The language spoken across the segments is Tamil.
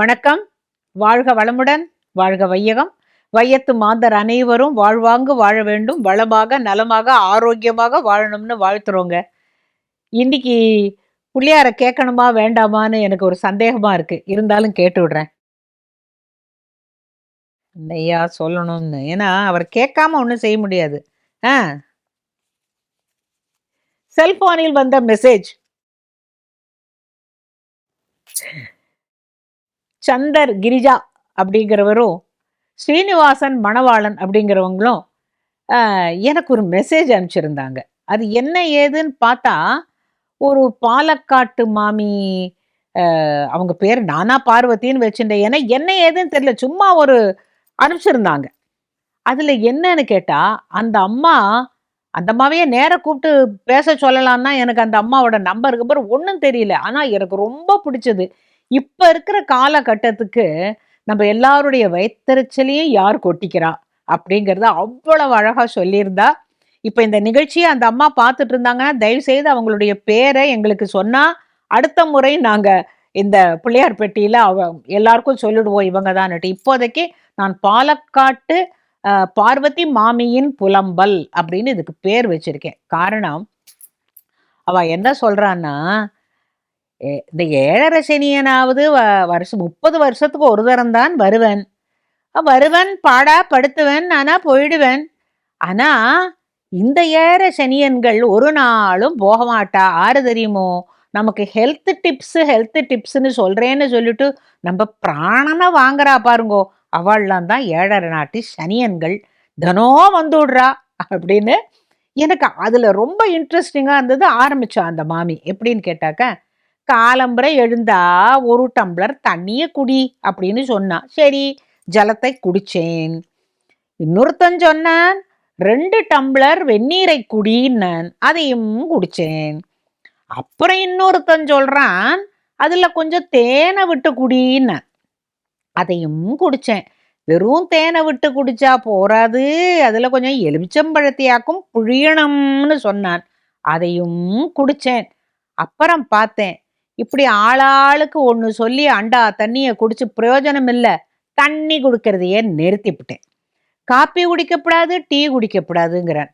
வணக்கம். வாழ்க வளமுடன் வாழ்க வையகம். வையத்து மாந்தர் அனைவரும் வாழ்வாங்கு வாழ வேண்டும். வளமாக நலமாக ஆரோக்கியமாக வாழணும்னு வாழ்த்துறோங்க. இன்னைக்கு புள்ளியார கேட்கணுமா வேண்டாமான்னு எனக்கு ஒரு சந்தேகமா இருக்கு. இருந்தாலும் கேட்டு விடுறேன். ஐயா சொல்லணும்னு. ஏன்னா அவர் கேட்காம ஒன்றும் செய்ய முடியாது. ஆ. செல்போனில் வந்த மெசேஜ். சந்தர் கிரிஜா அப்படிங்கிறவரும் ஸ்ரீனிவாசன் மணவாளன் அப்படிங்கிறவங்களும் எனக்கு ஒரு மெசேஜ் அனுப்பிச்சிருந்தாங்க. அது என்ன ஏதுன்னு பார்த்தா ஒரு பாலக்காட்டு மாமி அவங்க பேர் நானா பார்வதின்னு வச்சுட்டேன் ஏன்னா என்ன ஏதுன்னு தெரியல சும்மா ஒரு அனுப்பிச்சிருந்தாங்க. அதில் என்னன்னு கேட்டால் அந்த அம்மா அந்த அம்மாவையே நேரா கூப்பிட்டு பேச சொல்லலான்னா எனக்கு அந்த அம்மாவோட நம்பர் கம்பர் ஒன்றும் தெரியல. ஆனால் எனக்கு ரொம்ப பிடிச்சது. இப்ப இருக்கிற காலகட்டத்துக்கு நம்ம எல்லாருடைய வயிற்றுச்சலையும் யார் கொட்டிக்கிறா? அப்படிங்கிறத அவ்வளவு அழகா சொல்லியிருந்தா இப்ப இந்த நிகழ்ச்சியை அந்த அம்மா பார்த்துட்டு இருந்தாங்கன்னா தயவு செய்து அவங்களுடைய பேரை எங்களுக்கு சொன்னா அடுத்த முறை நாங்க இந்த பிள்ளையார் பெட்டியில அவ எல்லாருக்கும் சொல்லிடுவோம் இவங்க தான்ட்டு இப்போதைக்கு நான் பாலக்காட்டு பார்வதி மாமியின் புலம்பல் அப்படின்னு இதுக்கு பேர் வச்சிருக்கேன். காரணம் அவ என்ன சொல்றான்னா இந்த ஏழரை சனியனாவது வ- வருஷம் முப்பது வருஷத்துக்கு ஒரு தரம் தான் வருவன் வருவன் பாடா படுத்துவன் ஆனா போயிடுவேன். ஆனா இந்த ஏழரை சனியன்கள் ஒரு நாளும் போக மாட்டா. ஆறு தெரியுமோ? நமக்கு ஹெல்த் டிப்ஸ் ஹெல்த் டிப்ஸ்னு சொல்றேன்னு சொல்லிட்டு நம்ம பிராணனை வாங்குறா பாருங்கோ. அவள்லாம் தான் ஏழரை நாட்டு சனியன்கள். தினம் வந்து விடுறா அப்படின்னு எனக்கு அதுல ரொம்ப இன்ட்ரெஸ்டிங்கா இருந்தது ஆரம்பிச்சா அந்த மாமி. எப்படின்னு கேட்டாக்க காலம்புரை எழுந்தா ஒரு டம்ளர் தண்ணியை குடி அப்படின்னு சொன்னான் சரி ஜலத்தை குடிச்சேன். இன்னொருத்தன் சொன்னான் ரெண்டு டம்ளர் வெந்நீரை குடின்னான் அதையும் குடிச்சேன். அப்புறம் இன்னொருத்தன் சொல்றான் அதுல கொஞ்சம் தேனை விட்டு குடின்னான் அதையும் குடிச்சேன். வெறும் தேனை விட்டு குடிச்சா போறாது அதுல கொஞ்சம் எலுமிச்சம்பழத்தையாக்கும் புழியணும்னு சொன்னான். அதையும் குடிச்சேன். அப்புறம் பார்த்தேன் இப்படி ஆளாளுக்கு ஒன்று சொல்லி அண்டா தண்ணியை குடிச்சு பிரயோஜனம் இல்லை தண்ணி குடிக்கிறதையே நிறுத்திவிட்டேன் காப்பி குடிக்கப்படாது டீ குடிக்கப்படாதுங்கிறான்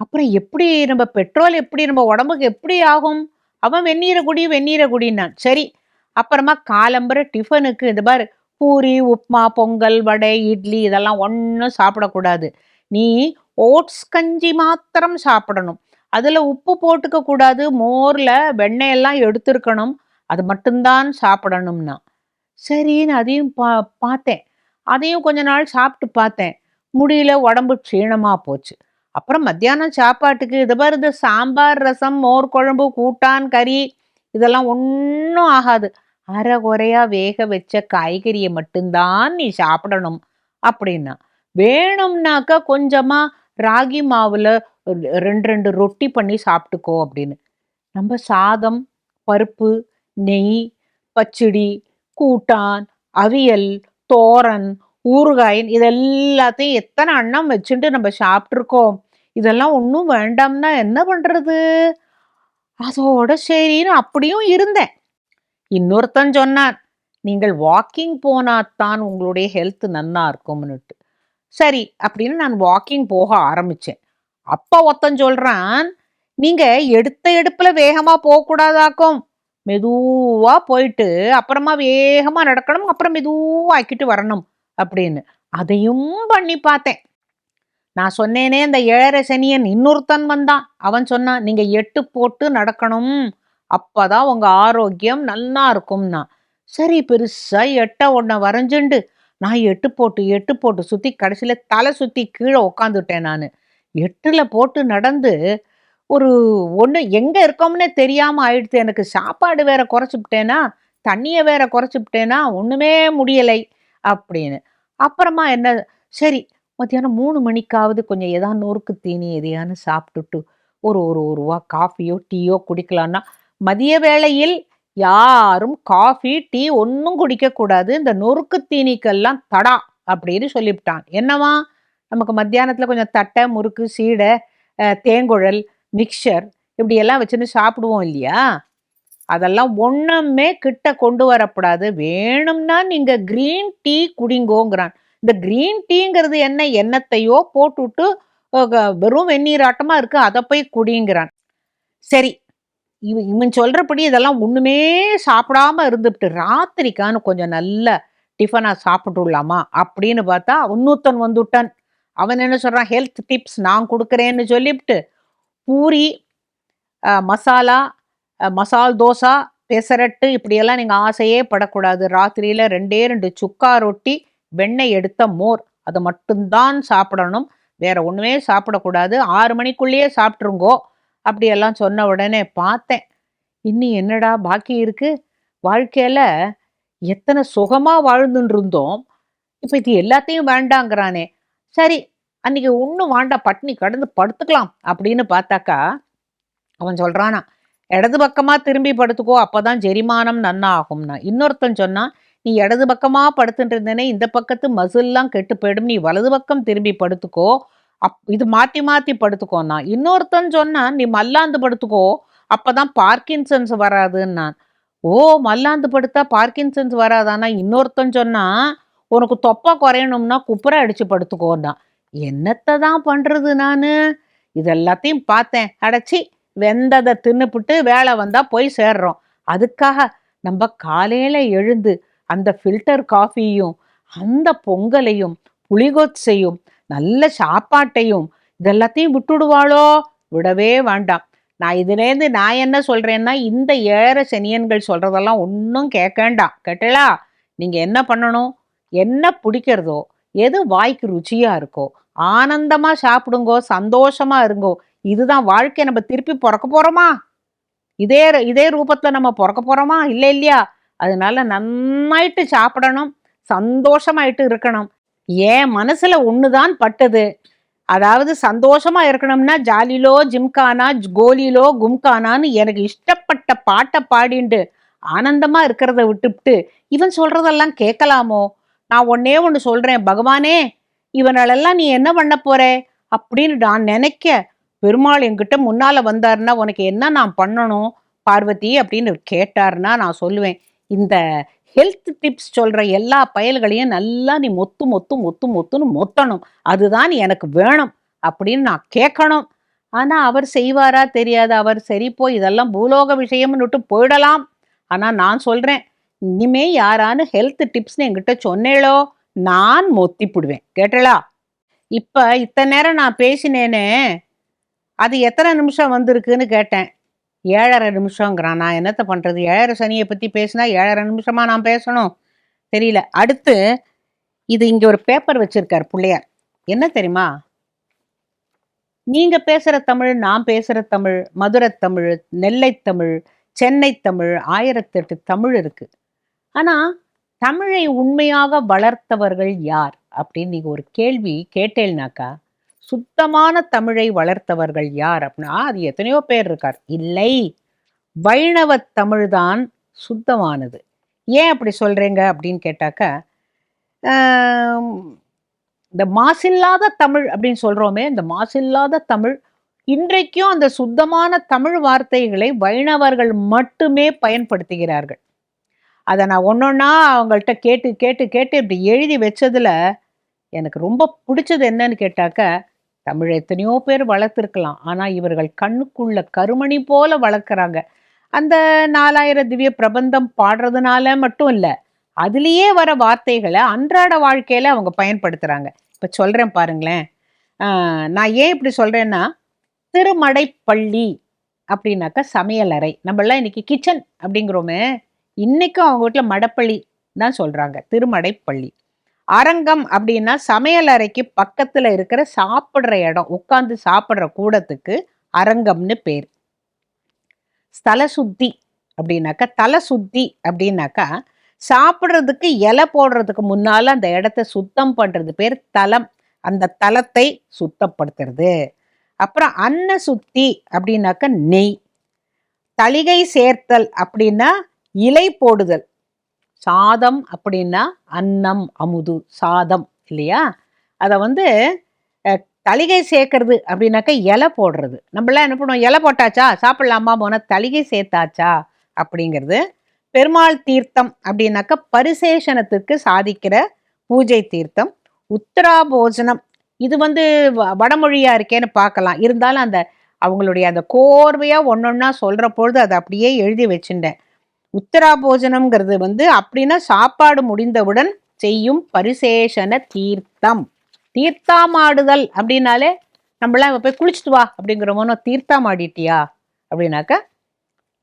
அப்புறம் எப்படி நம்ம பெட்ரோல் எப்படி நம்ம உடம்புக்கு எப்படி ஆகும்? அவன் வெந்நீரை குடி வெந்நீரை குடின்னான். சரி அப்புறமா காலம்புற டிஃபனுக்கு இந்த மாதிரி பூரி உப்மா பொங்கல் வடை இட்லி இதெல்லாம் ஒன்றும் சாப்பிடக்கூடாது. நீ ஓட்ஸ் கஞ்சி மாத்திரம் சாப்பிடணும். அதில் உப்பு போட்டுக்க கூடாது. மோரில் வெண்ணெயெல்லாம் எடுத்துருக்கணும். அது மட்டும்தான் சாப்பிடணும்னா. சரின்னு அதையும் பா பார்த்தேன். அதையும் கொஞ்ச நாள் சாப்பிட்டு பார்த்தேன். முடியல உடம்பு க்ஷீணமாக போச்சு. அப்புறம் மத்தியானம் சாப்பாட்டுக்கு இது பாரு இந்த சாம்பார் ரசம் மோர் குழம்பு கூட்டான் கறி இதெல்லாம் ஒன்றும் ஆகாது. அரை குறையாக வேக வச்ச காய்கறியை மட்டும்தான் நீ சாப்பிடணும் அப்படின்னா. வேணும்னாக்கா கொஞ்சமாக ராகி மாவில் ரெண்டு ரெண்டு ரொட்டி பண்ணி சாப்பிட்டுக்கோ அப்படின்னு. நம்ம சாதம் பருப்பு நெய் பச்சடி கூட்டான் அவியல் தோரன் ஊறுகாயின் இதெல்லாத்தையும் எத்தனை அண்ணம் வச்சுட்டு நம்ம சாப்பிட்ருக்கோம் இதெல்லாம் ஒன்றும் வேண்டாம்னா என்ன பண்ணுறது அதோட சரின்னு அப்படியும் இருந்தேன். இன்னொருத்தன் சொன்னான் நீங்கள் வாக்கிங் போனாதான் உங்களுடைய ஹெல்த் நன்னா இருக்கும்னுட்டு. சரி அப்படின்னு நான் வாக்கிங் போக ஆரம்பிச்சேன். அப்போ ஒருத்தன் சொல்றான் நீங்க எடுத்த எடுப்புல வேகமா போகக்கூடாதாக்கும். மெதுவாக மெதுவா போயிட்டு அப்புறமா வேகமா நடக்கணும் அப்புறம் மெதுவாக்கிட்டு வரணும் அப்படின்னு. அதையும் பண்ணி பார்த்தேன். நான் சொன்னேனே இந்த ஏழரை சனியன் இன்னொருத்தன் வந்தான். அவன் சொன்னான் நீங்க எட்டு போட்டு நடக்கணும். அப்பதான் உங்க ஆரோக்கியம் நல்லா இருக்கும்னா. சரி பெருசா எட்ட ஒன்ன வரைஞ்சுண்டு நான் எட்டு போட்டு எட்டு போட்டு சுத்தி கடைசியில தலை சுத்தி கீழே உக்காந்துட்டேன் நான். எட்டுல போட்டு நடந்து ஒரு ஒன்று எங்க இருக்கோம்னே தெரியாம ஆயிடுச்சு. எனக்கு சாப்பாடு வேற குறைச்சுப்ட்டேனா தண்ணியை வேற குறைச்சுப்ட்டேனா ஒண்ணுமே முடியலை அப்படின்னு. அப்புறமா என்ன சரி மத்தியானம் மூணு மணிக்காவது கொஞ்சம் ஏதாவது நொறுக்கு தீனி எதையானு சாப்பிட்டுட்டு ஒரு ஒரு ஒரு ரூபா காஃபியோ டீயோ குடிக்கலான்னா மதிய வேளையில் யாரும் காஃபி டீ ஒன்றும் குடிக்கக்கூடாது. இந்த நொறுக்கு தீனிக்கெல்லாம் தடா அப்படின்னு சொல்லிவிட்டான். என்னவா நமக்கு மத்தியானத்தில் கொஞ்சம் தட்டை முறுக்கு சீடை தேங்குழல் மிக்சர் இப்படியெல்லாம் வச்சுன்னு சாப்பிடுவோம் இல்லையா? அதெல்லாம் ஒன்றுமே கிட்ட கொண்டு வரக்கூடாது. வேணும்னா நீங்கள் க்ரீன் டீ குடிங்கோங்கிறான். இந்த க்ரீன் டீங்கிறது என்ன? எண்ணத்தையோ போட்டுவிட்டு வெறும் வெந்நீராட்டமாக இருக்குது அதை போய் குடிங்கிறான். சரி இவ இவன் சொல்கிறபடி இதெல்லாம் ஒன்றுமே சாப்பிடாம இருந்துவிட்டு ராத்திரிக்கான்னு கொஞ்சம் நல்ல டிஃபனாக சாப்பிட்டுடலாமா? அப்படின்னு பார்த்தா இன்னொருத்தன் வந்துட்டான். அவன் என்ன சொல்கிறான் ஹெல்த் டிப்ஸ் நான் கொடுக்குறேன்னு சொல்லிவிட்டு பூரி மசாலா மசால் தோசை பெசரட்டு இப்படியெல்லாம் நீங்கள் ஆசையே படக்கூடாது. ராத்திரியில் ரெண்டே ரெண்டு சுக்கா ரொட்டி வெண்ணெய் எடுத்த மோர் அதை மட்டும்தான் சாப்பிடணும். வேற ஒன்றுமே சாப்பிடக்கூடாது. ஆறு மணிக்குள்ளேயே சாப்பிட்ருங்கோ அப்படியெல்லாம் சொன்ன உடனே பார்த்தேன். இன்னி என்னடா பாக்கி இருக்கு? வாழ்க்கையில எத்தனை சுகமா வாழ்ந்துட்டு இருந்தோம் இப்போ இது எல்லாத்தையும் வேண்டாங்கிறானே. சரி அன்னைக்கு ஒன்றும் வேண்டாம் பட்னி கடந்து படுத்துக்கலாம் அப்படின்னு பார்த்தாக்கா அவன் சொல்றானா இடது பக்கமா திரும்பி படுத்துக்கோ அப்பதான் ஜெரிமானம் நன்னா ஆகும்னா இன்னொருத்தன் சொன்னா நீ இடது பக்கமா படுத்துட்டு இருந்தேனே இந்த பக்கத்து மசில்லாம் கெட்டு போயிடும் நீ வலது பக்கம் திரும்பி படுத்துக்கோ அப் இது மாற்றி மாற்றி படுத்துக்கோன்னா இன்னொருத்தன் சொன்னான் நீ மல்லாந்து படுத்துக்கோ அப்போதான் பார்க்கின்சன்ஸ் வராதுன்னா ஓ மல்லாந்து படுத்தா பார்க்கின்சன்ஸ் வராதானா? இன்னொருத்தன் சொன்னா உனக்கு தொப்பா குறையணும்னா குப்புற அடிச்சு படுத்துக்கோன்னா என்னத்தை தான் பண்ணுறது நான்? இது இதெல்லாத்தையும் பார்த்தேன். அடைச்சி வெந்ததை தின்னுப்புட்டு வேலை வந்தால் போய் சேர்றோம். அதுக்காக நம்ம காலையில் எழுந்து அந்த ஃபில்டர் காஃபியும் அந்த பொங்கலையும் புளிகொச்சையும் நல்ல சாப்பாட்டையும் இதெல்லாத்தையும் விட்டுடுவாளோ? விடவே வேண்டாம். நான் இதுலேருந்து நான் என்ன சொல்கிறேன்னா இந்த ஏழரை சனியன்கள் சொல்கிறதெல்லாம் ஒன்றும் கேட்கண்டாம் கேட்டலா நீங்கள் என்ன பண்ணணும்? என்ன பிடிக்கிறதோ? எது வாய்க்கு ருச்சியாக இருக்கோ? ஆனந்தமாக சாப்பிடுங்கோ சந்தோஷமாக இருங்கோ. இதுதான் வாழ்க்கை. நம்ம திருப்பி பிறக்க போகிறோமா இதே இதே ரூபத்தில் நம்ம பிறக்க போகிறோமா இல்லை இல்லையா? அதனால நன்னாயிட்டு சாப்பிடணும். சந்தோஷமாயிட்டு இருக்கணும். ஏன் மனசுல ஒண்ணுதான் பட்டது? அதாவது சந்தோஷமா இருக்கணும்னா ஜாலிலோ ஜிம்கானா கோலிலோ கும்கானான்னு எனக்கு இஷ்டப்பட்ட பாட்டை பாடிண்டு ஆனந்தமா இருக்கிறத விட்டுவிட்டு இவன் சொல்றதெல்லாம் கேட்கலாமோ? நான் ஒன்னே ஒன்று சொல்றேன் பகவானே இவனாலெல்லாம் நீ என்ன பண்ண போற? அப்படின்னு நான் நினைக்க பெருமாள் என்கிட்ட முன்னால வந்தாருன்னா உனக்கு என்ன நான் பண்ணணும்? பார்வதி அப்படின்னு கேட்டாருன்னா நான் சொல்லுவேன் இந்த ஹெல்த் டிப்ஸ் சொல்கிற எல்லா பயல்களையும் நல்லா நீ மொத்து மொத்து மொத்து மொத்துன்னு மொத்தணும் அதுதான் எனக்கு வேணும் அப்படின்னு நான் கேட்கணும். ஆனால் அவர் செய்வாரா தெரியாது. அவர் சரி போய் இதெல்லாம் பூலோக விஷயம்னுட்டு போயிடலாம். ஆனால் நான் சொல்கிறேன் இனிமே யாரானு ஹெல்த் டிப்ஸ்னு என்கிட்ட சொன்னேளோ நான் மொத்திப்புடுவேன் கேட்டளா இப்போ இத்தனை நேரம் நான் பேசினேனே அது எத்தனை நிமிஷம் வந்திருக்குன்னு கேட்டேன். ஏழரை நிமிஷங்கிறான். நான் என்னத்த பண்ணுறது ஏழரை சனியை பற்றி பேசினா ஏழரை நிமிஷமா நான் பேசணும். தெரியல. அடுத்து இது இங்கே ஒரு பேப்பர் வச்சுருக்கார் பிள்ளையார். என்ன தெரியுமா? நீங்கள் பேசுகிற தமிழ் நான் பேசுகிற தமிழ் மதுரை தமிழ் நெல்லை தமிழ் சென்னை தமிழ் ஆயிரத்தெட்டு தமிழ் இருக்குது ஆனால் தமிழை உண்மையாக வளர்த்தவர்கள் யார்? அப்படின்னு நீங்கள் ஒரு கேள்வி கேட்டேன்னாக்கா சுத்தமான தமிழை வளர்த்தவர்கள் யார் அப்படின்னா அது எத்தனையோ பேர் இருக்கார். இல்லை வைணவ தமிழ்தான் சுத்தமானது. ஏன் அப்படி சொல்கிறீங்க அப்படின்னு கேட்டாக்க இந்த மாசில்லாத தமிழ் அப்படின்னு சொல்கிறோமே இந்த மாசில்லாத தமிழ் இன்றைக்கும் அந்த சுத்தமான தமிழ் வார்த்தைகளை வைணவர்கள் மட்டுமே பயன்படுத்துகிறார்கள். அதை நான் ஒன்றொன்னா அவங்கள்ட்ட கேட்டு கேட்டு கேட்டு இப்படி எழுதி வச்சதில் எனக்கு ரொம்ப பிடிச்சது என்னன்னு கேட்டாக்க தமிழ் எத்தனையோ பேர் வளர்த்துருக்கலாம். ஆனால் இவர்கள் கண்ணுக்குள்ள கருமணி போல வளர்க்குறாங்க. அந்த நாலாயிரம் திவ்ய பிரபந்தம் பாடுறதுனால மட்டும் இல்லை அதுலேயே வர வார்த்தைகளை அன்றாட வாழ்க்கையில் அவங்க பயன்படுத்துகிறாங்க இப்போ சொல்கிறேன் பாருங்களேன். நான் ஏன் இப்படி சொல்கிறேன்னா திருமடைப்பள்ளி அப்படின்னாக்கா சமையலறை நம்மளாம் இன்னைக்கு கிச்சன் அப்படிங்கிறோமே. இன்றைக்கும் அவங்க வீட்டில் மடப்பள்ளி தான் சொல்கிறாங்க திருமடைப்பள்ளி. அரங்கம் அப்படின்னா சமையல் அறைக்கு பக்கத்தில் இருக்கிற சாப்பிட்ற இடம் உட்காந்து சாப்பிட்ற கூடத்துக்கு அரங்கம்னு பேர். ஸ்தல சுத்தி அப்படின்னாக்கா தலை சுத்தி அப்படின்னாக்கா சாப்பிட்றதுக்கு இலை போடுறதுக்கு முன்னால அந்த இடத்த சுத்தம் பண்ணுறது பேர் தலம். அந்த தலத்தை சுத்தப்படுத்துறது. அப்புறம் அன்ன சுத்தி அப்படின்னாக்கா நெய். தளிகை சேர்த்தல் அப்படின்னா இலை போடுதல். சாதம் அப்படின்னா அன்னம் அமுது சாதம் இல்லையா? அதை வந்து தளிகை சேர்க்கறது அப்படின்னாக்கா இலை போடுறது. நம்மளாம் என்ன பண்ணுவோம்? இலை போட்டாச்சா? சாப்பிட்லாமா போனால் தளிகை சேர்த்தாச்சா? அப்படிங்கிறது. பெருமாள் தீர்த்தம் அப்படின்னாக்க பரிசேஷனத்துக்கு சாதிக்கிற பூஜை தீர்த்தம். உத்தராபோஜனம். இது வந்து வ- இருக்கேன்னு பார்க்கலாம். இருந்தாலும் அந்த அவங்களுடைய அந்த கோர்வையாக ஒன்று ஒன்றா சொல்கிற பொழுது அதை அப்படியே எழுதி வச்சுட்டேன் உத்தராபோஜனம்ங்கிறது வந்து அப்படின்னா சாப்பாடு முடிந்தவுடன் செய்யும் பரிசேஷன தீர்த்தம். தீர்த்தாமாடுதல் அப்படின்னாலே நம்மளாம் இப்ப போய் குளிச்சுட்டு வா அப்படிங்கிறோமோ தீர்த்தமாடிட்டியா? அப்படின்னாக்க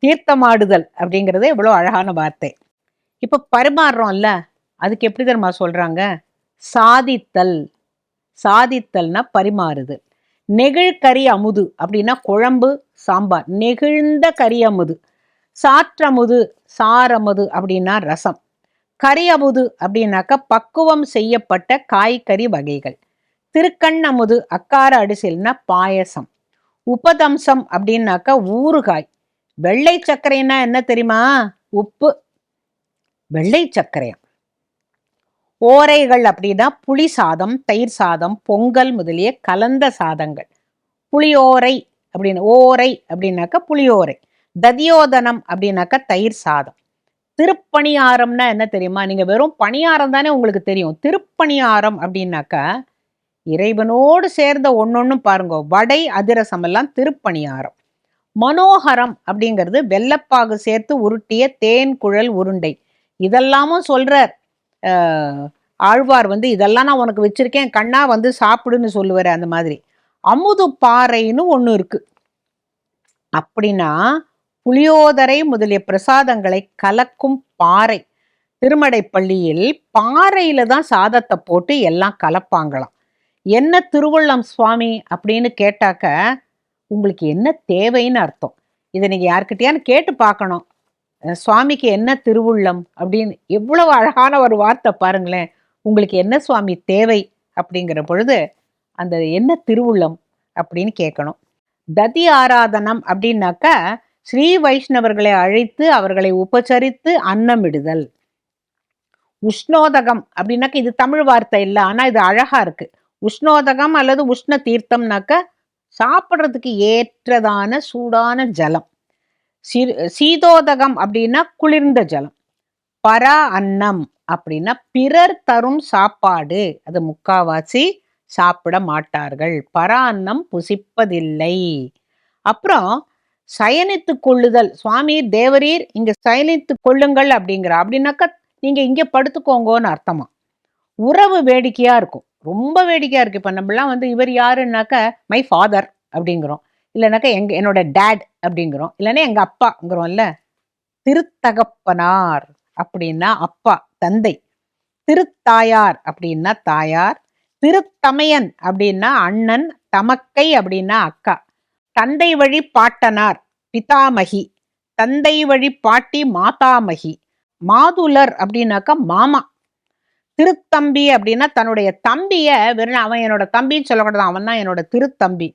தீர்த்தமாடுதல் அப்படிங்கிறது இவ்வளோ அழகான வார்த்தை. இப்போ பரிமாறுறோம்ல அதுக்கு எப்படி தெரியுமா சொல்கிறாங்க சாதித்தல். சாதித்தல்னா பரிமாறுதல் நெகிழ் கறி அமுது அப்படின்னா குழம்பு சாம்பார். நெகிழ்ந்த கறி அமுது. சாற்றமுது சாரமுது அப்படின்னா ரசம். கரியமுது அமுது அப்படின்னாக்க பக்குவம் செய்யப்பட்ட காய்கறி வகைகள். திருக்கண் அமுது அக்கார அடிசில்னா பாயசம். உபதம்சம் அப்படின்னாக்க ஊறுகாய். வெள்ளை சர்க்கரைன்னா என்ன தெரியுமா? உப்பு. வெள்ளை சர்க்கரையா ஓரைகள் அப்படின்னா புளி சாதம் தயிர் சாதம் பொங்கல் முதலிய கலந்த சாதங்கள். புளியோரை அப்படின்னு ஓரை அப்படின்னாக்க புளியோரை. ததியோதனம் அப்படின்னாக்கா தயிர் சாதம். திருப்பணியாரம்னா என்ன தெரியுமா? நீங்க வெறும் பணியாரம் தானே உங்களுக்கு தெரியும். திருப்பணியாரம் அப்படின்னாக்க இறைவனோடு சேர்ந்த ஒன்னொன்னும் பாருங்க. வடை அதிரசம் எல்லாம் திருப்பணியாரம். மனோகரம் அப்படிங்கிறது வெள்ளப்பாகு சேர்த்து உருட்டிய தேன் குழல் உருண்டை. இதெல்லாமும் சொல்றார். ஆழ்வார் வந்து இதெல்லாம் நான் உனக்கு வச்சிருக்கேன். கண்ணா வந்து சாப்பிடுன்னு சொல்லுவார். அந்த மாதிரி. அமுது பாறைன்னு ஒன்று இருக்கு. அப்படின்னா புளியோதரை முதலிய பிரசாதங்களை கலக்கும் பாறை. திருமடை பள்ளியில் பாறையில தான் சாதத்தை போட்டு எல்லாம் கலப்பாங்களாம். என்ன திருவள்ளம் சுவாமி அப்படின்னு கேட்டாக்க உங்களுக்கு என்ன தேவைன்னு அர்த்தம். இதை நீங்கள் யார்கிட்டயான்னு கேட்டு பார்க்கணும். சுவாமிக்கு என்ன திருவுள்ளம்? அப்படின்னு எவ்வளவு அழகான ஒரு வார்த்தை பாருங்களேன். உங்களுக்கு என்ன சுவாமி தேவை? அப்படிங்கிற பொழுது அந்த என்ன திருவுள்ளம்? அப்படின்னு கேட்கணும். ததி ஆராதனம் அப்படின்னாக்க ஸ்ரீ வைஷ்ணவர்களை அழைத்து அவர்களை உபசரித்து அன்னமிடுதல். உஷ்ணோதகம் அப்படின்னாக்க இது தமிழ் வார்த்தை இல்லை ஆனால் இது அழகா இருக்கு. உஷ்ணோதகம் அல்லது உஷ்ண தீர்த்தம்னாக்க சாப்பிட்றதுக்கு ஏற்றதான சூடான ஜலம். சீ- சீதோதகம் அப்படின்னா குளிர்ந்த ஜலம். பரா அன்னம் அப்படின்னா பிறர் தரும் சாப்பாடு. அது முக்காவாசி சாப்பிட மாட்டார்கள். பரா அன்னம் புசிப்பதில்லை. அப்புறம் சயனித்து கொள்ளுதல். சுவாமி தேவரீர் இங்க சயனித்து கொள்ளுங்கள் அப்படிங்கிற. அப்படின்னாக்கா நீங்க இங்க படுத்துக்கோங்கன்னு அர்த்தமா? உறவு வேடிக்கையா இருக்கும். ரொம்ப வேடிக்கையா இருக்கு. இப்ப நம்மளாம் வந்து இவர் யாருன்னாக்க மை ஃபாதர் அப்படிங்கிறோம். இல்லைனாக்கா எங்க என்னோட டேட் அப்படிங்கிறோம். இல்லைன்னா எங்க அப்பாங்கிறோம்ல. திருத்தகப்பனார் அப்படின்னா அப்பா தந்தை. திருத்தாயார் அப்படின்னா தாயார். திருத்தமையன் அப்படின்னா அண்ணன். தமக்கை அப்படின்னா அக்கா. தந்தை வழி பாட்டனார் பிதாமகி தந்தை வழி பாட்டி மாதாமகி மாதுலர் அப்படின்னாக்கா மாமா. திருத்தம்பி அப்படின்னா தன்னுடைய தம்பிய வெறும் அவன் என்னோட தம்பின்னு சொல்லக்கூடாது அவன் தான் என்னோட திருத்தம்பி.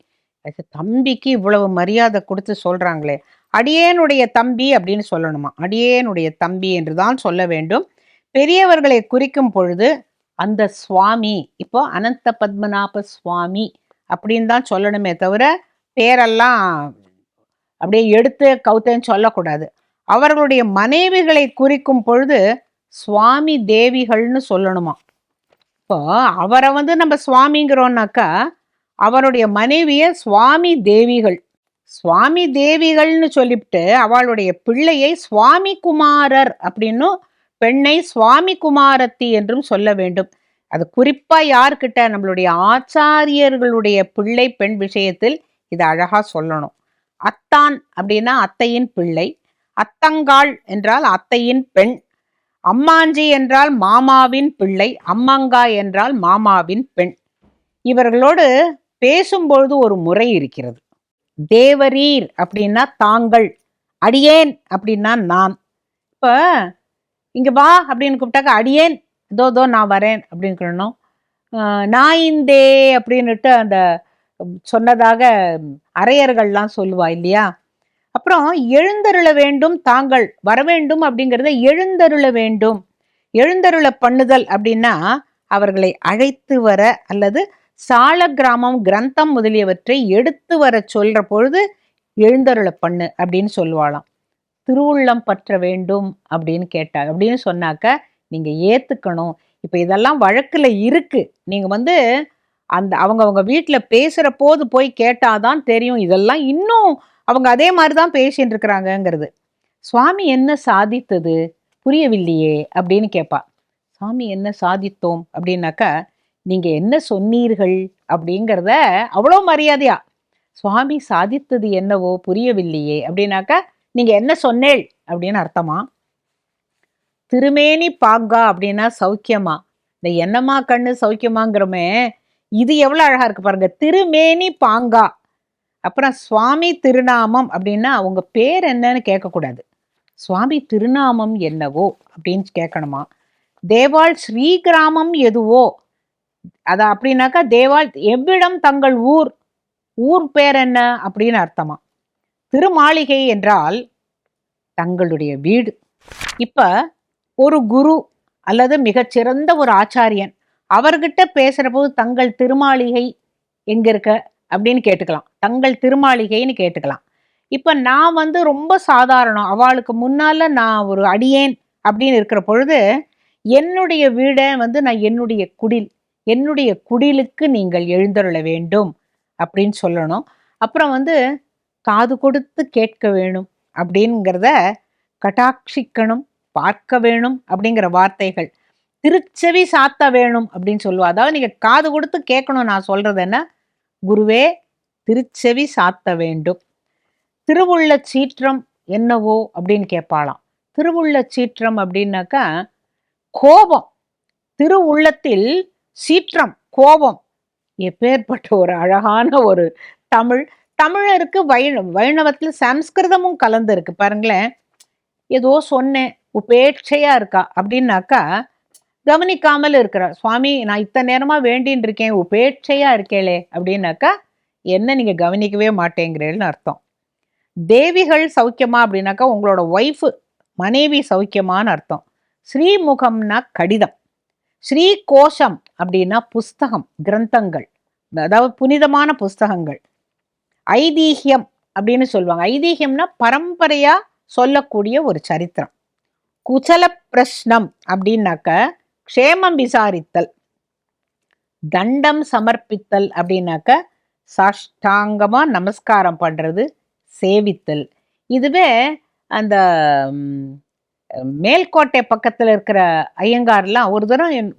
தம்பிக்கு இவ்வளவு மரியாதை கொடுத்து சொல்றாங்களே அடியேனுடைய தம்பி அப்படின்னு சொல்லணுமா? அடியேனுடைய தம்பி என்று தான் சொல்ல வேண்டும். பெரியவர்களை குறிக்கும் பொழுது அந்த சுவாமி இப்போ அனந்த பத்மநாப சுவாமி அப்படின்னு தான் சொல்லணுமே தவிர பேரெல்லாம் அப்படியே எடுத்து கவுத்தேன்னு சொல்லக்கூடாது. அவர்களுடைய மனைவிகளை குறிக்கும் பொழுது சுவாமி தேவிகள்னு சொல்லணுமா? இப்போ அவரை வந்து நம்ம சுவாமிங்கிறோம்னாக்கா அவருடைய மனைவிய சுவாமி தேவிகள். சுவாமி தேவிகள்னு சொல்லிவிட்டு அவளுடைய பிள்ளையை சுவாமி குமாரர் அப்படின்னும் பெண்ணை சுவாமி குமாரத்தி என்றும் சொல்ல வேண்டும். அது குறிப்பாக யார்கிட்ட? நம்மளுடைய ஆச்சாரியர்களுடைய பிள்ளை பெண் விஷயத்தில் இது அழகா சொல்லணும். அத்தான் அப்படின்னா அத்தையின் பிள்ளை அத்தங்காள் என்றால் அத்தையின் பெண் அம்மாஞ்சி என்றால் மாமாவின் பிள்ளை அம்மங்கா என்றால் மாமாவின் பெண். இவர்களோடு பேசும்பொழுது ஒரு முறை இருக்கிறது. தேவரீர் அப்படின்னா தாங்கள் அடியேன் அப்படின்னா நான். இப்போ இங்கே வா அப்படின்னு கூப்பிட்டாக்க அடியேன் இதோ இதோ நான் வரேன் அப்படின்னு சொல்லணும் நான் இந்தே அப்படின்னுட்டு அந்த சொன்னதாக அரையர்கள்லாம் சொல்லுவா இல்லையா? அப்புறம் எழுந்தருள வேண்டும் தாங்கள் வரவேண்டும் அப்படிங்கிறத எழுந்தருள வேண்டும். எழுந்தருள பண்ணுதல் அப்படின்னா அவர்களை அழைத்து வர அல்லது சால கிராமம் கிரந்தம் முதலியவற்றை எடுத்து வர சொல்ற பொழுது எழுந்தருள பண்ணு அப்படின்னு சொல்லுவாளாம். திருவுள்ளம் பற்ற வேண்டும் அப்படின்னு கேட்டா அப்படின்னு சொன்னாக்க நீங்க ஏத்துக்கணும். இப்ப இதெல்லாம் வழக்குல இருக்கு. நீங்க வந்து அந்த அவங்க அவங்க பேசுகிற போது போய் கேட்டாதான் தெரியும். இதெல்லாம் இன்னும் அவங்க அதே மாதிரி தான் பேசிட்டு இருக்கிறாங்கங்கிறது. சுவாமி என்ன சாதித்தது? புரியவில்லையே அப்படின்னு கேட்பா சாமி என்ன சாதித்தோம்? அப்படின்னாக்கா நீங்கள் என்ன சொன்னீர்கள்? அப்படிங்கிறத அவ்வளோ மரியாதையா. சுவாமி சாதித்தது என்னவோ? புரியவில்லையே அப்படின்னாக்கா நீங்கள் என்ன சொன்னேள்? அப்படின்னு அர்த்தமா. திருமேனி பாங்கா அப்படின்னா சௌக்கியமா. இந்த என்னம்மா கண்ணு சௌக்கியமாங்கிறோமே இது எவ்வளோ அழகா இருக்கு பாருங்க. திருமேனி பாங்கா. அப்புறம் சுவாமி திருநாமம் அப்படின்னா அவங்க பேர் என்னன்னு கேட்கக்கூடாது. சுவாமி திருநாமம் என்னவோ அப்படின்னு கேட்கணுமா? தேவாள் ஸ்ரீகிராமம் எதுவோ? அத அப்படின்னாக்கா தேவாள் எவ்விடம் தங்கள் ஊர்? ஊர் பேர் என்ன அப்படின்னு அர்த்தமா? திருமாளிகை என்றால் தங்களுடைய வீடு. இப்ப ஒரு குரு அல்லது மிகச்சிறந்த ஒரு ஆச்சாரியன். அவர்கிட்ட பேசுகிற போது தங்கள் திருமாளிகை எங்கே இருக்க? அப்படின்னு கேட்டுக்கலாம். தங்கள் திருமாளிகைன்னு கேட்டுக்கலாம். இப்போ நான் வந்து ரொம்ப சாதாரணம். அவளுக்கு முன்னால் நான் ஒரு அடியேன் அப்படின்னு இருக்கிற பொழுது என்னுடைய வீடை வந்து நான் என்னுடைய குடில் என்னுடைய குடிலுக்கு நீங்கள் எழுந்தருள வேண்டும் அப்படின்னு சொல்லணும். அப்புறம் வந்து காது கொடுத்து கேட்க வேணும் அப்படிங்கிறத கட்டாட்சிக்கணும் பார்க்க வேணும் அப்படிங்கிற வார்த்தைகள். திருச்செவி சாத்த வேணும் அப்படின்னு சொல்லுவா. அதாவது நீங்க காது கொடுத்து கேட்கணும் நான் சொல்றது என்ன? குருவே திருச்செவி சாத்த வேண்டும். திருவுள்ள சீற்றம் என்னவோ அப்படின்னு கேட்பாளாம். திருவுள்ள சீற்றம் அப்படின்னாக்கா கோபம். திருவுள்ளத்தில் சீற்றம் கோபம். எப்பேற்பட்ட ஒரு அழகான ஒரு தமிழ். தமிழருக்கு வைண வைணவத்தில் சம்ஸ்கிருதமும் கலந்து இருக்கு. பாருங்களேன். ஏதோ சொன்னேன் உபேட்சையா இருக்கா அப்படின்னாக்கா கவனிக்காமல் இருக்கிறார். சுவாமி நான் இத்தனை நேரமாக வேண்டின்னு இருக்கேன். உபேட்சையாக இருக்கேளே அப்படின்னாக்கா என்ன நீங்கள் கவனிக்கவே மாட்டேங்கிறேன்னு அர்த்தம். தேவிகள் சௌக்கியமா? அப்படின்னாக்கா உங்களோட ஒய்ஃபு மனைவி சௌக்கியமான்னு அர்த்தம். ஸ்ரீமுகம்னா கடிதம். ஸ்ரீ கோஷம் அப்படின்னா புஸ்தகம் கிரந்தங்கள். அதாவது புனிதமான புஸ்தகங்கள். ஐதீகியம் அப்படின்னு சொல்லுவாங்க. ஐதீகியம்னா பரம்பரையாக சொல்லக்கூடிய ஒரு சரித்திரம். குசல பிரஷ்னம் அப்படின்னாக்க க்ஷேமம் விசாரித்தல் தண்டம் சமர்ப்பித்தல் அப்படின்னாக்க சாஷ்டாங்கமாக நமஸ்காரம் பண்ணுறது சேவித்தல். இதுவே அந்த மேல்கோட்டை பக்கத்தில் இருக்கிற ஐயங்கார்லாம் ஒரு தரம் என்-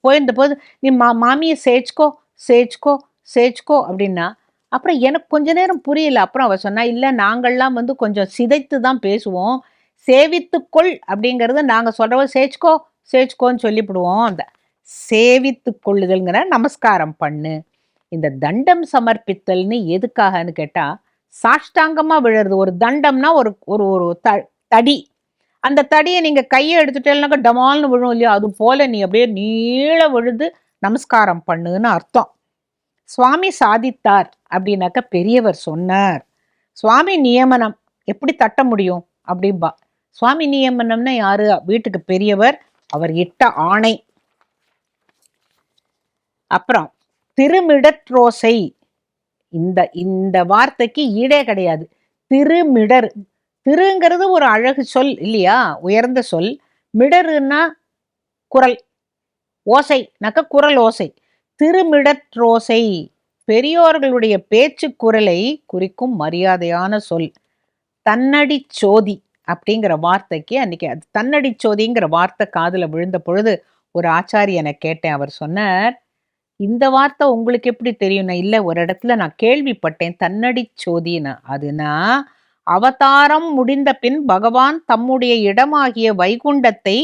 போயிருந்த போது நீ மா மாமியை சேச்சுக்கோ சேச்சுக்கோ சேச்சுக்கோ அப்படின்னா அப்புறம் எனக்கு கொஞ்ச நேரம் புரியல. அப்புறம் அவ சொன்னா இல்லை நாங்கள்லாம் வந்து கொஞ்சம் சிதைத்து தான் பேசுவோம் சேவித்துக்கொள் அப்படிங்கறது நாங்கள் சொல்கிறவ சேச்சுக்கோ சேச்சுக்கோன்னு சொல்லிவிடுவோம். அந்த சேவித்து கொள்ளுதல்ங்கிற நமஸ்காரம் பண்ணு. இந்த தண்டம் சமர்ப்பித்தல்னு எதுக்காகன்னு கேட்டால் சாஷ்டாங்கமாக விழுறது. ஒரு தண்டம்னா ஒரு ஒரு ஒரு த- தடி. அந்த தடியை நீங்கள் கையை எடுத்துட்டேன்னாக்கா டமால்னு விழும் இல்லையா? அது போல் நீ அப்படியே நீள விழுது நமஸ்காரம் பண்ணுன்னு அர்த்தம். சுவாமி சாதித்தார் அப்படின்னாக்க பெரியவர் சொன்னார். சுவாமி நியமனம் எப்படி தட்ட முடியும் அப்படிம்பா. சுவாமி நியமனம்னா யாரு? வீட்டுக்கு பெரியவர் அவர் இட்ட ஆணை. அப்புறம் திருமிடற்றோசை. இந்த இந்த வார்த்தைக்கு ஈடே கிடையாது. திருமிடர். திருங்கிறது ஒரு அழகு சொல் இல்லையா? உயர்ந்த சொல். மிடருன்னா குரல். ஓசைனாக்க குரல் ஓசை. திருமிடற்றோசை. பெரியோர்களுடைய பேச்சு குரலை குறிக்கும் மரியாதையான சொல். தன்னடி சோதி. அப்படிங்கிற வார்த்தைக்கு அன்னைக்கு அது தன்னடி சோதிங்கிற வார்த்தை காதுல விழுந்த பொழுது ஒரு ஆச்சாரியனை கேட்டேன். அவர் சொன்னார் இந்த வார்த்தை உங்களுக்கு எப்படி தெரியும்னா இல்லை இல்ல ஒரு இடத்துல நான் கேள்விப்பட்டேன். தன்னடி சோதின்னு அதுனா அவதாரம் முடிந்த பின் பகவான் தம்முடைய இடமாகிய வைகுண்டத்தை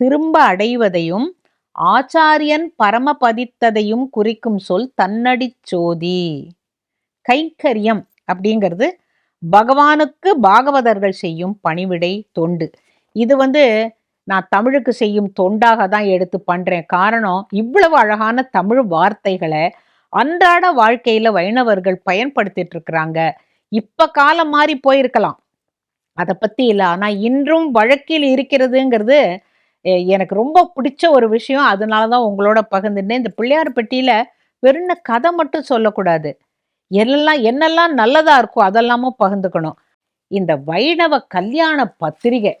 திரும்ப அடைவதையும் ஆச்சாரியன் பரமபதித்ததையும் குறிக்கும் சொல் தன்னடி சோதி கைங்கரியம் அப்படிங்கிறது பகவானுக்கு பாகவதர்கள் செய்யும் பணிவிடை தொண்டு. இது வந்து நான் தமிழுக்கு செய்யும் தொண்டாக தான் எடுத்து பண்றேன். காரணம் இவ்வளவு அழகான தமிழ் வார்த்தைகளை அன்றாட வாழ்க்கையில வைணவர்கள் பயன்படுத்திட்டு இருக்கிறாங்க. இப்ப காலம் மாறி போயிருக்கலாம். அதை பத்தி இல்லை. ஆனா இன்றும் வழக்கில் இருக்கிறதுங்கிறது எனக்கு ரொம்ப பிடிச்ச ஒரு விஷயம். அதனாலதான் உங்களோட பகிர்ந்துட்டேன். இந்த பிள்ளையார் பெட்டியில வெறும் கதை மட்டும் சொல்லக்கூடாது. எல்லாம் என்னெல்லாம் நல்லதா இருக்கோ அதெல்லாமும் பகிர்ந்துக்கணும். இந்த வைணவ கல்யாண பத்திரிகை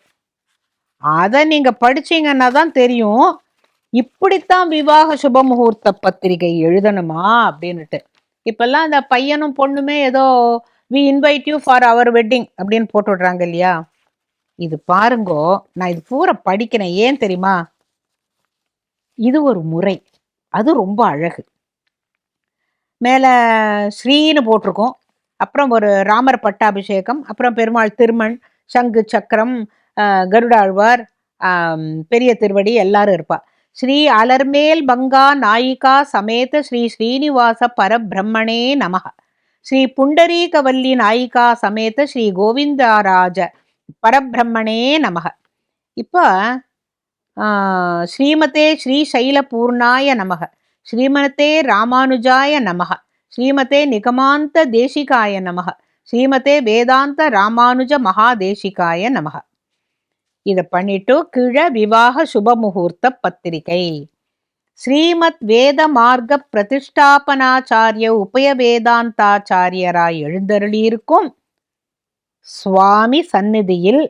அதை நீங்க படிச்சீங்கன்னா தான் தெரியும். இப்படித்தான் விவாக சுப முகூர்த்த பத்திரிகை எழுதணுமா அப்படின்னுட்டு. இப்பெல்லாம் அந்த பையனும் பொண்ணுமே ஏதோ we invite you for our wedding அப்படின்னு போட்டு விடுறாங்க இல்லையா? இது பாருங்கோ நான் இது பூரா படிக்கிறேன். ஏன் தெரியுமா? இது ஒரு முறை. அது ரொம்ப அழகு. மேலே ஸ்ரீன்னு போட்டிருக்கோம். அப்புறம் ஒரு ராமர் பட்டாபிஷேகம் அப்புறம் பெருமாள் திருமண் சங்கு சக்கரம் கருடாழ்வார் பெரிய திருவடி எல்லாரும் இருப்பா. ஸ்ரீ அலர்மேல் பங்கா நாயிகா சமேத ஸ்ரீ ஸ்ரீனிவாச பரபிரம்மணே நமக. ஸ்ரீ புண்டரீகவல்லி நாயிகா சமேத ஸ்ரீ கோவிந்தராஜ பரபிரம்மணே நமக. இப்போ ஸ்ரீமதே ஸ்ரீ சைலபூர்ணாய நமக. ஸ்ரீமதே ராமானுஜாய நமக ஸ்ரீமதே நிகமாந்த தேசிகாய நமக ஸ்ரீமதே வேதாந்த ராமானுஜ மகாதேசிகாய நமக இதை பண்ணிட்டு கிழ விவாக சுபமுகூர்த்த பத்திரிகை. ஸ்ரீமத் வேத மார்க்க பிரதிஷ்டாபனாச்சாரிய உபய வேதாந்தாச்சாரியராய் எழுந்தருளியிருக்கும் சுவாமி சந்நிதியில்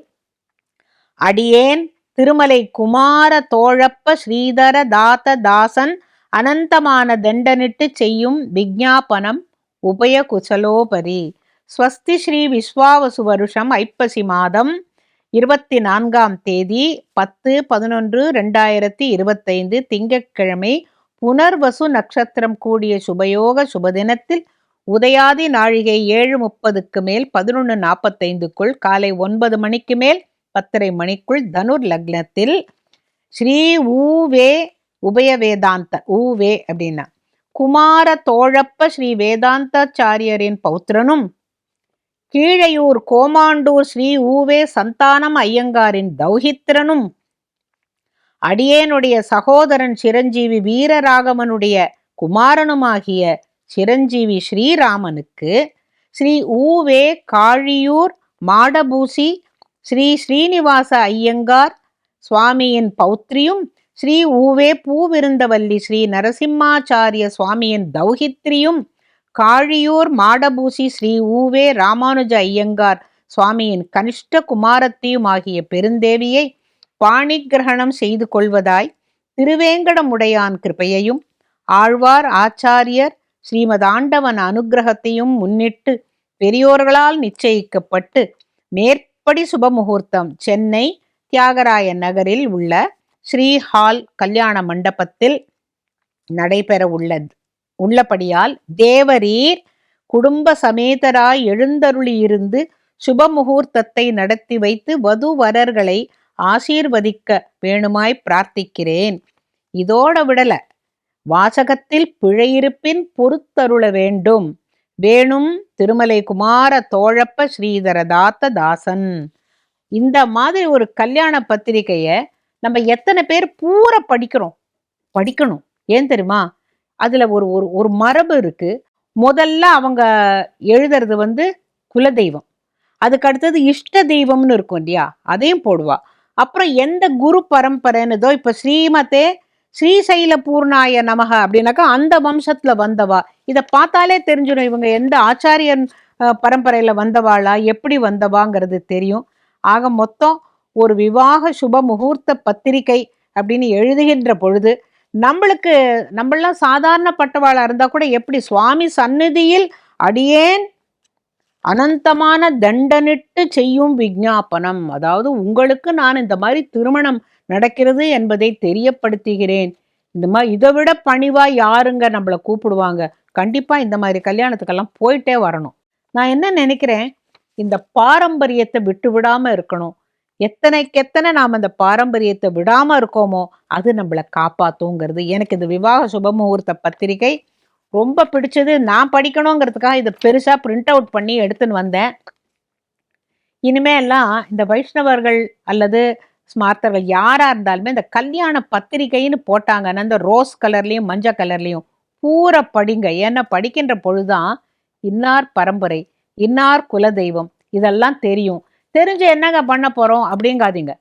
அடியேன் திருமலை குமார தோழப்ப ஸ்ரீதர தாத்த தாசன் அனந்தமான தண்டனிட்டு செய்யும் விஜாபனம் உபயகுசலோபரி ஸ்வஸ்தி ஸ்ரீ விஸ்வாவசு வருஷம் ஐப்பசி மாதம் இருபத்தி நான்காம் தேதி பத்து பதினொன்று ரெண்டாயிரத்தி இருபத்தைந்து திங்கட்கிழமை புனர்வசு நட்சத்திரம் கூடிய சுபயோக சுபதினத்தில் உதயாதி நாழிகை ஏழு முப்பதுக்கு மேல் பதினொன்று நாற்பத்தைந்துக்குள் காலை ஒன்பது மணிக்கு மேல் பத்தரை மணிக்குள் தனுர் லக்னத்தில் ஸ்ரீ ஊவே உபய வேதாந்த ஊவே அப்படின்னா. குமார தோழப்ப ஸ்ரீ வேதாந்தாச்சாரியரின் பௌத்திரனும் கீழையூர் கோமாண்டூர் ஸ்ரீ ஊவே சந்தானம் ஐயங்காரின் தௌஹித்திரனும் அடியேனுடைய சகோதரன் சிரஞ்சீவி வீரராகவனுடைய குமாரனுமாகிய சிரஞ்சீவி ஸ்ரீராமனுக்கு ஸ்ரீ ஊவே காழியூர் மாடபூசி ஸ்ரீ ஸ்ரீனிவாச ஐயங்கார் சுவாமியின் பௌத்ரியும் ஸ்ரீ ஊவே பூவிருந்தவல்லி ஸ்ரீ நரசிம்மாச்சாரிய சுவாமியின் தௌஹித்ரியும் காழியூர் மாடபூசி ஸ்ரீ ஊவே ராமானுஜ ஐயங்கார் சுவாமியின் கனிஷ்ட குமாரத்தியும் ஆகிய பெருந்தேவியை பாணிகிரகணம் செய்து கொள்வதாய் திருவேங்கடமுடையான் கிருபையையும் ஆழ்வார் ஆச்சாரியர் ஸ்ரீமதாண்டவன் அனுக்கிரகத்தையும் முன்னிட்டு பெரியோர்களால் நிச்சயிக்கப்பட்டு மேற்படி சுபமுகூர்த்தம் சென்னை தியாகராய நகரில் உள்ள ஸ்ரீ ஹால் கல்யாண மண்டபத்தில் நடைபெற உள்ளது உள்ளபடியால் தேவரீர் குடும்ப சமேதராய் எழுந்தருளியிருந்து சுப முகூர்த்தத்தை நடத்தி வைத்து வதுவரர்களை ஆசீர்வதிக்க வேணுமாய் பிரார்த்திக்கிறேன். இதோட விடல வாசகத்தில் பிழையிருப்பின் பொறுத்தருள வேண்டும். வேணும் திருமலை குமார தோழப்ப ஸ்ரீதரதாத்த தாசன். இந்த மாதிரி ஒரு கல்யாண பத்திரிகையை நம்ம எத்தனை பேர் பூரா படிக்கிறோம். படிக்கணும். ஏன் தெரியுமா? அதுல ஒரு ஒரு ஒரு மரபு இருக்கு. முதல்ல அவங்க எழுதுறது வந்து குலதெய்வம். அதுக்கு அடுத்தது இஷ்ட தெய்வம்னு இருக்கும் இல்லையா? அதையும் போடுவா. அப்புறம் எந்த குரு பரம்பரைன்னுதோ இப்போ ஸ்ரீமதே ஸ்ரீசைல பூர்ணாய நமக அப்படின்னாக்கா அந்த வம்சத்துல வந்தவா. இதை பார்த்தாலே தெரிஞ்சிடும் இவங்க எந்த ஆச்சாரியன் பரம்பரையில் பரம்பரையில வந்தவாளா எப்படி வந்தவாங்கிறது தெரியும். ஆக மொத்தம் ஒரு விவாக சுப முகூர்த்த பத்திரிகை அப்படின்னு எழுதுகின்ற பொழுது நம்மளுக்கு நம்மளாம் சாதாரணப்பட்டவாளா இருந்தால் கூட எப்படி சுவாமி சந்நிதியில் அடியேன் அனந்தமான தண்டனிட்டு செய்யும் விஞ்ஞாபனம்? அதாவது உங்களுக்கு நான் இந்த மாதிரி திருமணம் நடக்கிறது என்பதை தெரியப்படுத்துகிறேன். இந்த மாதிரி இதை விட பணிவா யாருங்க நம்மளை கூப்பிடுவாங்க? கண்டிப்பா இந்த மாதிரி கல்யாணத்துக்கெல்லாம் போயிட்டே வரணும். நான் என்ன நினைக்கிறேன்? இந்த பாரம்பரியத்தை விட்டு விடாம இருக்கணும். எத்தனைக்கெத்தனை நாம் அந்த பாரம்பரியத்தை விடாமல் இருக்கோமோ அது நம்மளை காப்பாற்றுங்கிறது எனக்கு இந்த விவாக சுபமுகூர்த்த பத்திரிகை ரொம்ப பிடிச்சது. நான் படிக்கணுங்கிறதுக்காக இதை பெருசாக பிரிண்ட் அவுட் பண்ணி எடுத்துன்னு வந்தேன். இனிமேலாம் எல்லாம் இந்த வைஷ்ணவர்கள் அல்லது ஸ்மார்த்தர்கள் யாராக இருந்தாலுமே இந்த கல்யாண பத்திரிகைன்னு போட்டாங்கன்னா இந்த ரோஸ் கலர்லேயும் மஞ்சள் கலர்லேயும் பூரா படிங்க. ஏன்னா படிக்கின்ற பொழுதுதான் இன்னார் பரம்பரை இன்னார் குலதெய்வம் இதெல்லாம் தெரியும். தெரிஞ்சு என்னங்க பண்ண போகிறோம் அப்படிங்காதீங்க.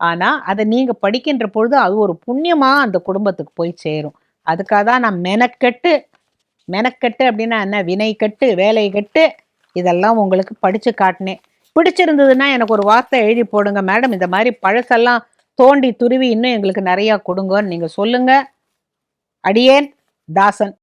ஆனால் அதை நீங்கள் படிக்கின்ற பொழுது அது ஒரு புண்ணியமாக அந்த குடும்பத்துக்கு போய் சேரும். அதுக்காக தான் நான் மெனக்கெட்டு மெனக்கெட்டு அப்படின்னா என்ன? வினை கட்டு வேலை கட்டு இதெல்லாம் உங்களுக்கு படித்து காட்டினேன். பிடிச்சிருந்ததுன்னா எனக்கு ஒரு வார்த்தை எழுதி போடுங்க மேடம். இந்த மாதிரி பழசெல்லாம் தோண்டி துருவி இன்னும் எங்களுக்கு நிறையா கொடுங்கன்னு நீங்கள் சொல்லுங்க. அடியேன் தாசன்.